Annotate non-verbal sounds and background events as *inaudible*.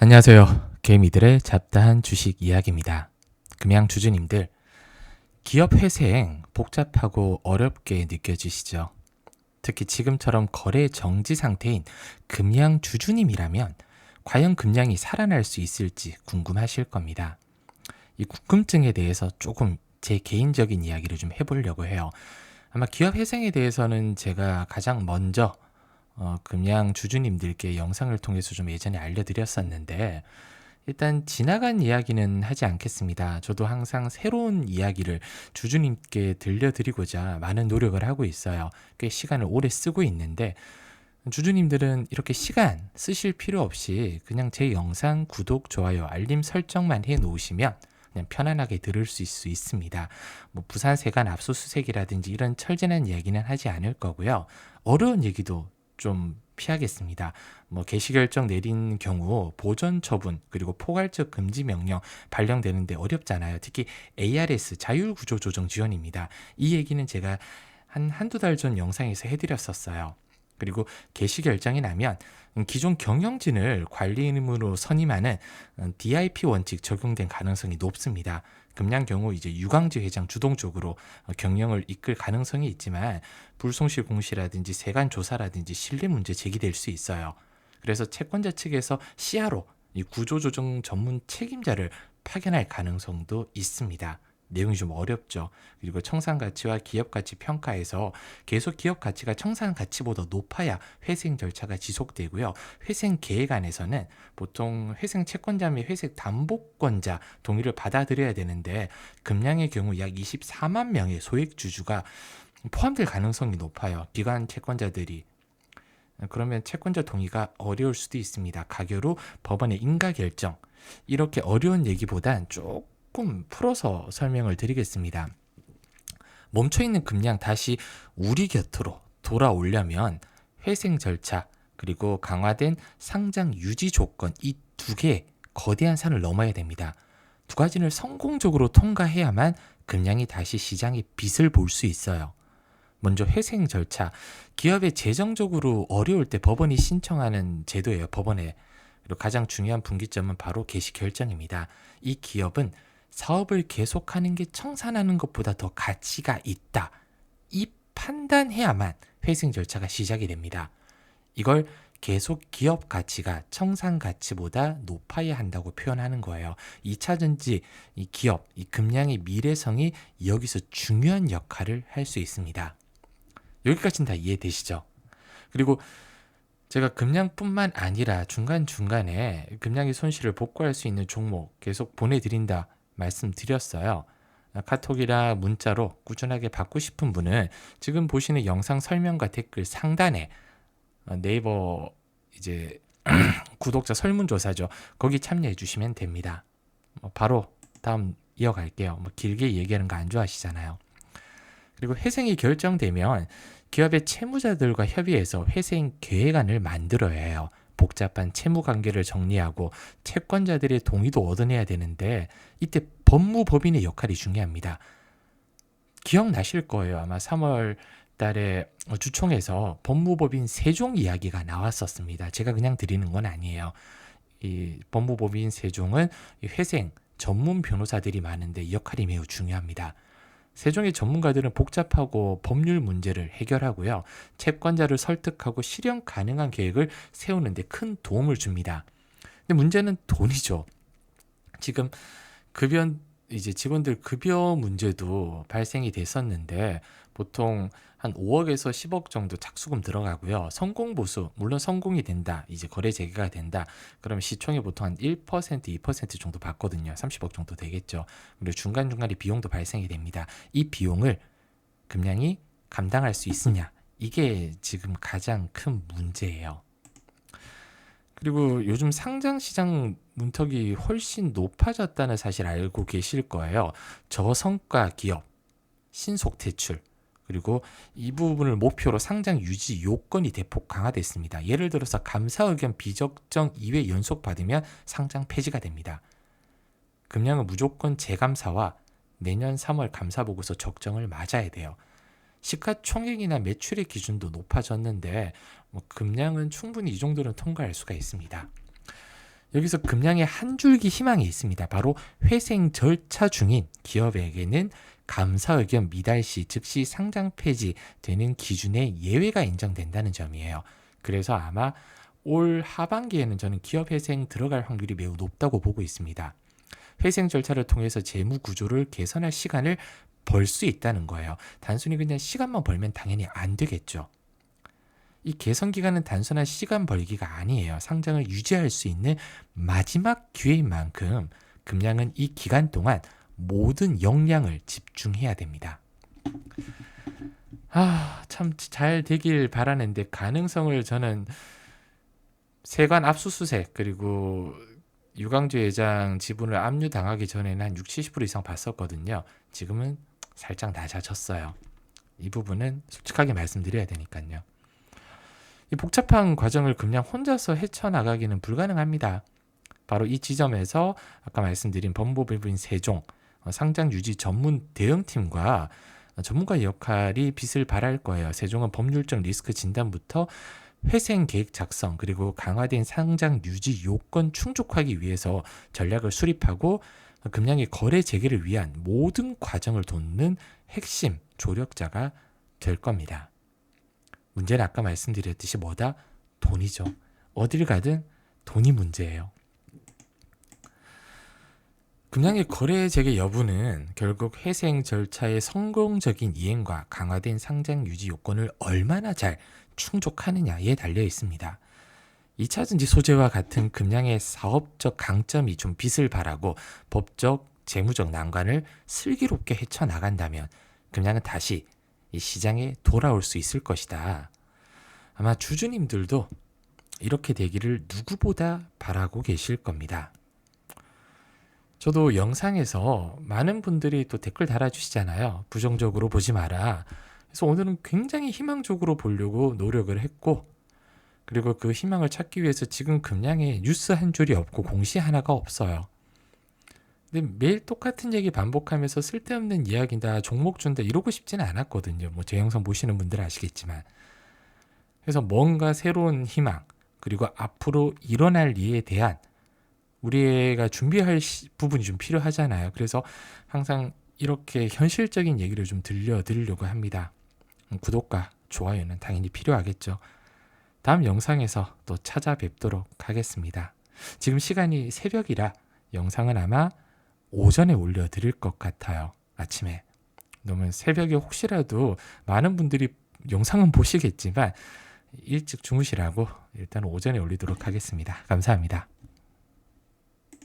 안녕하세요. 개미들의 잡다한 주식 이야기입니다. 금양 주주님들, 기업 회생 복잡하고 어렵게 느껴지시죠? 특히 지금처럼 거래 정지 상태인 금양 주주님이라면 과연 금양이 살아날 수 있을지 궁금하실 겁니다. 이 궁금증에 대해서 조금 제 개인적인 이야기를 좀 해보려고 해요. 아마 기업 회생에 대해서는 제가 가장 먼저 어, 금양 주주님들께 영상을 통해서 좀 예전에 알려드렸었는데 일단 지나간 이야기는 하지 않겠습니다. 저도 항상 새로운 이야기를 주주님께 들려드리고자 많은 노력을 하고 있어요. 꽤 시간을 오래 쓰고 있는데 주주님들은 이렇게 시간 쓰실 필요 없이 그냥 제 영상 구독, 좋아요, 알림 설정만 해 놓으시면 그냥 편안하게 들을 수 있, 있습니다. 뭐 부산 세관 압수수색이라든지 이런 철저한 이야기는 하지 않을 거고요. 어려운 얘기도 좀 피하겠습니다. 뭐 개시 결정 내린 경우 보전 처분 그리고 포괄적 금지 명령 발령되는데 어렵잖아요. 특히 ARS 자율 구조 조정 지원입니다. 이 얘기는 제가 한 한두 달 전 영상에서 해드렸었어요. 그리고 개시 결정이 나면 기존 경영진을 관리인으로 선임하는 DIP 원칙 적용된 가능성이 높습니다. 금량 경우 이제 유광지 회장 주동적으로 어, 경영을 이끌 가능성이 있지만 불송실 공시라든지 세관 조사라든지 신뢰 문제 제기될 수 있어요. 그래서 채권자 측에서 시야로 이 구조조정 전문 책임자를 파견할 가능성도 있습니다. 내용이 좀 어렵죠. 그리고 청산 가치와 기업 가치 평가에서 계속 기업 가치가 청산 가치보다 높아야 회생 절차가 지속되고요. 회생 계획 안에서는 보통 회생 채권자 및 회생 담보권자 동의를 받아들여야 되는데 금량의 경우 약 24만 명의 소액 주주가 포함될 가능성이 높아요. 기관 채권자들이 그러면 채권자 동의가 어려울 수도 있습니다. 후 법원의 인가 결정 이렇게 어려운 얘기보단 조금 조금 풀어서 설명을 드리겠습니다. 멈춰있는 금량 다시 우리 곁으로 돌아오려면 회생 절차 그리고 강화된 상장 유지 조건 이 두개 거대한 산을 넘어야 됩니다. 두 가지를 성공적으로 통과해야만 금량이 다시 시장의 빛을 볼 수 있어요. 먼저 회생 절차. 기업의 재정적으로 어려울 때 법원이 신청하는 제도예요. 법원에. 그리고 가장 중요한 분기점은 바로 개시 결정입니다. 이 기업은 사업을 계속하는 게 청산하는 것보다 더 가치가 있다. 이 판단해야만 회생 절차가 시작이 됩니다. 이걸 계속 기업 가치가 청산 가치보다 높아야 한다고 표현하는 거예요. 2차 전지, 이 기업, 이 금량의 미래성이 여기서 중요한 역할을 할 수 있습니다. 여기까지는 다 이해되시죠? 그리고 제가 금량뿐만 아니라 중간중간에 금량의 손실을 복구할 수 있는 종목 계속 보내드린다 말씀드렸어요. 카톡이나 문자로 꾸준하게 받고 싶은 분은 지금 보시는 영상 설명과 댓글 상단에 어, 네이버 이제 *clears throat* 구독자 설문조사죠. 거기 참여해 주시면 됩니다. 뭐 바로 다음 이어갈게요. 뭐 길게 얘기하는 거 안 좋아하시잖아요. 그리고 회생이 결정되면 기업의 채무자들과 협의해서 회생 계획안을 만들어야 해요. 복잡한 채무 관계를 정리하고 채권자들의 동의도 얻어내야 되는데 이때 법무법인의 역할이 중요합니다. 기억나실 거예요. 아마 3월 달에 주총에서 법무법인 세종 이야기가 나왔었습니다. 제가 그냥 드리는 건 아니에요. 이 법무법인 세종은 회생 전문 변호사들이 많은데 역할이 매우 중요합니다. 세종의 전문가들은 복잡하고 법률 문제를 해결하고요. 채권자를 설득하고 실현 가능한 계획을 세우는데 큰 도움을 줍니다. 근데 문제는 돈이죠. 지금 급여 이제 직원들 급여 문제도 발생이 됐었는데 보통 한 5억에서 10억 정도 착수금 들어가고요. 성공 보수 물론 성공이 된다. 이제 거래 재개가 된다. 그러면 시총이 보통 한 1% 2% 정도 받거든요. 30억 정도 되겠죠. 그리고 중간중간에 비용도 발생이 됩니다. 이 비용을 금량이 감당할 수 있으냐? 이게 지금 가장 큰 문제예요. 그리고 요즘 상장 시장 문턱이 훨씬 높아졌다는 사실 알고 계실 거예요. 저성과 기업, 신속 대출, 그리고 이 부분을 목표로 상장 유지 요건이 대폭 강화됐습니다. 예를 들어서 감사 의견 비적정 2회 연속 받으면 상장 폐지가 됩니다. 금량은 무조건 재감사와 내년 3월 감사 보고서 적정을 맞아야 돼요. 시가총액이나 매출의 기준도 높아졌는데 뭐 금량은 충분히 이 정도는 통과할 수가 있습니다. 여기서 금량의 한 줄기 희망이 있습니다. 바로 회생 절차 중인 기업에게는 감사 의견 미달 시 즉시 상장 폐지 되는 기준에 예외가 인정된다는 점이에요. 그래서 아마 올 하반기에는 저는 기업 회생 들어갈 확률이 매우 높다고 보고 있습니다. 회생 절차를 통해서 재무 구조를 개선할 시간을 벌 수 있다는 거예요. 단순히 그냥 시간만 벌면 당연히 안 되겠죠. 이 개선 기간은 단순한 시간 벌기가 아니에요. 상장을 유지할 수 있는 마지막 기회인 만큼 금량은 이 기간 동안 모든 역량을 집중해야 됩니다. 아, 참 잘 되길 바라는데 가능성을 저는 세관 압수수색 그리고 유광주 회장 지분을 압류당하기 전에는 한 60, 70% 이상 봤었거든요. 지금은 살짝 낮아졌어요. 이 부분은 솔직하게 말씀드려야 되니까요. 이 복잡한 과정을 그냥 혼자서 헤쳐나가기는 불가능합니다. 바로 이 지점에서 아까 말씀드린 법무부인 세종 어, 상장 유지 전문 대응팀과 전문가의 역할이 빛을 발할 거예요. 세종은 법률적 리스크 진단부터 회생 계획 작성 그리고 강화된 상장 유지 요건 충족하기 위해서 전략을 수립하고 금량의 거래 재개를 위한 모든 과정을 돕는 핵심 조력자가 될 겁니다. 문제는 아까 말씀드렸듯이 뭐다? 돈이죠. 어딜 가든 돈이 문제예요. 금량의 거래 재개 여부는 결국 회생 절차의 성공적인 이행과 강화된 상장 유지 요건을 얼마나 잘 충족하느냐에 달려 있습니다. 2차전지 소재와 같은 금량의 사업적 강점이 좀 빛을 발하고 법적, 재무적 난관을 슬기롭게 헤쳐나간다면 금량은 다시 이 시장에 돌아올 수 있을 것이다. 아마 주주님들도 이렇게 되기를 누구보다 바라고 계실 겁니다. 저도 영상에서 많은 분들이 또 댓글 달아주시잖아요. 부정적으로 보지 마라. 그래서 오늘은 굉장히 희망적으로 보려고 노력을 했고, 그리고 그 희망을 찾기 위해서 지금 금량에 뉴스 한 줄이 없고 공시 하나가 없어요. 근데 매일 똑같은 얘기 반복하면서 쓸데없는 이야기다, 종목 준다 이러고 싶지는 않았거든요. 뭐 제 영상 보시는 분들 아시겠지만. 그래서 뭔가 새로운 희망, 그리고 앞으로 일어날 일에 대한 우리가 준비할 시, 부분이 좀 필요하잖아요. 그래서 항상 이렇게 현실적인 얘기를 좀 들려드리려고 합니다. 음, 구독과 좋아요는 당연히 필요하겠죠. 다음 영상에서 또 찾아뵙도록 하겠습니다. 지금 시간이 새벽이라 영상은 아마 오전에 올려드릴 것 같아요. 아침에. 그러면 새벽에 혹시라도 많은 분들이 영상은 보시겠지만 일찍 주무시라고 일단 오전에 올리도록 하겠습니다. 감사합니다.